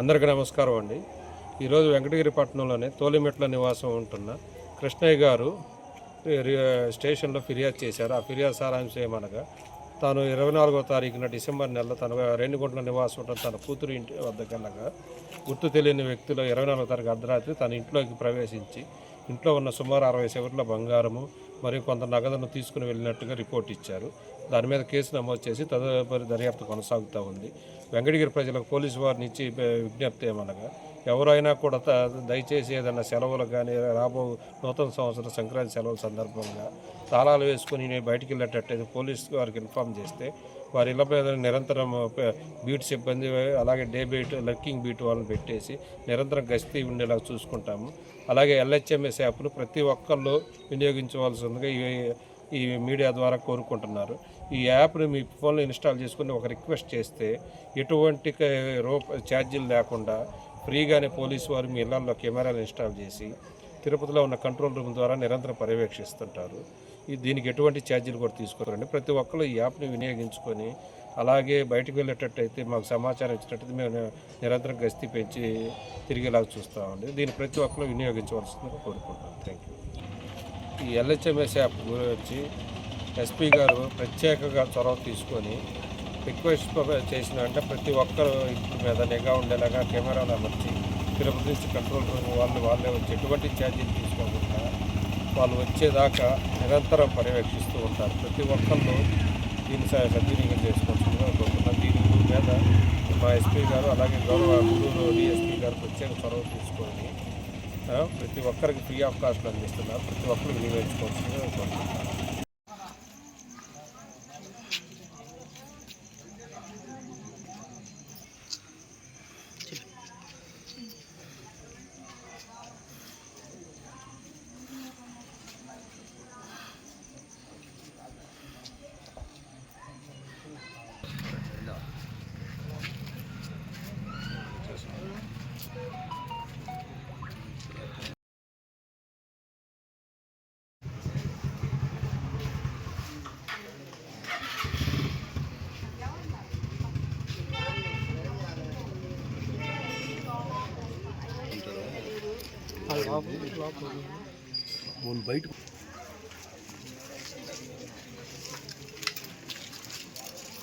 అందరికీ నమస్కారం అండి. ఈరోజు వెంకటగిరి పట్టణంలోనే తోలిమెట్ల నివాసం ఉంటున్న కృష్ణయ్య గారు స్టేషన్లో ఫిర్యాదు చేశారు. ఆ ఫిర్యాదు సారాంశం ఏమనగా తాను ఇరవై నాలుగో తారీఖున డిసెంబర్ నెలలో తన రేణిగుంట్ల నివాసం ఉంటున్న తన కూతురు ఇంటి వద్దకు వెళ్ళగా గుర్తు తెలియని వ్యక్తులు ఇరవై నాలుగో తారీఖు అర్ధరాత్రి తన ఇంట్లోకి ప్రవేశించి ఇంట్లో ఉన్న సుమారు అరవై సెవర్ల బంగారము మరియు కొంత నగదును తీసుకుని వెళ్ళినట్టుగా రిపోర్ట్ ఇచ్చారు. దాని మీద కేసు నమోదు చేసి తదుపరి దర్యాప్తు కొనసాగుతూ ఉంది. వెంకటగిరి ప్రజలకు పోలీసు వారిని ఇచ్చి విజ్ఞప్తి ఏమనగా ఎవరైనా కూడా త- దయచేసి ఏదైనా సెలవులు కానీ రాబో నూతన సంవత్సరం సంక్రాంతి సెలవుల సందర్భంగా తాళాలు వేసుకొని నేను బయటికి వెళ్ళేటట్టయితే పోలీసు వారికి ఇన్ఫామ్ చేస్తే వారి ఇళ్ళ మీద నిరంతరం బీట్ సిబ్బంది అలాగే డే బీట్ లర్కింగ్ బీట్ వాళ్ళని పెట్టేసి నిరంతరం గస్తీ ఉండేలా చూసుకుంటాము. అలాగే ఎల్హెచ్ఎంఎస్ యాప్ను ప్రతి ఒక్కళ్ళు వినియోగించవలసిందిగా ఈ ఈ మీడియా ద్వారా కోరుకుంటున్నారు. ఈ యాప్ని మీ ఫోన్లో ఇన్స్టాల్ చేసుకుని ఒక రిక్వెస్ట్ చేస్తే ఎటువంటి రూప ఛార్జీలు లేకుండా ఫ్రీగానే పోలీసు వారు మీ ఇళ్ళలో కెమెరాలు ఇన్స్టాల్ చేసి తిరుపతిలో ఉన్న కంట్రోల్ రూమ్ ద్వారా నిరంతరం పర్యవేక్షిస్తుంటారు. ఈ దీనికి ఎటువంటి ఛార్జీలు కూడా తీసుకోరండి. ప్రతి ఒక్కరు ఈ యాప్ని వినియోగించుకొని అలాగే బయటకు వెళ్ళేటట్టయితే మాకు సమాచారం ఇచ్చినట్టయితే మేము నిరంతరం గస్తీ పెంచి తిరిగేలాగా చూస్తామండి దీన్ని ప్రతి ఒక్కరు వినియోగించవలసిందిగా కోరుకుంటాం థ్యాంక్ యూ ఈ ఎల్హెచ్ఎంఎస్ యాప్ గురించి ఎస్పీ గారు ప్రత్యేకంగా చొరవ తీసుకొని రిక్వెస్ట్ చేసిన అంటే ప్రతి ఒక్కరు ఇంటి మీద నిఘా ఉండేలాగా కెమెరాలు అమర్చి తిరుపతి నుంచి కంట్రోల్ రూమ్ వాళ్ళు వాళ్ళే వచ్చి ఎటువంటి ఛార్జీలు తీసుకోకుండా వాళ్ళు వచ్చేదాకా నిరంతరం పర్యవేక్షిస్తూ ఉంటారు. ప్రతి ఒక్కళ్ళు దీన్ని సద్వినియోగం చేసుకోవచ్చు కోరుతున్నాను దీని మీద మా ఎస్పీ గారు అలాగే గౌరవ గుంటూరు డిఎస్పీ గారు ప్రత్యేక చొరవ తీసుకొని ప్రతి ఒక్కరికి ఫ్రీ ఆఫ్ కాస్ట్ అందిస్తున్నారు. ప్రతి ఒక్కరు వినియోగించుకోవచ్చు కోరుకుంటున్నాను. బయట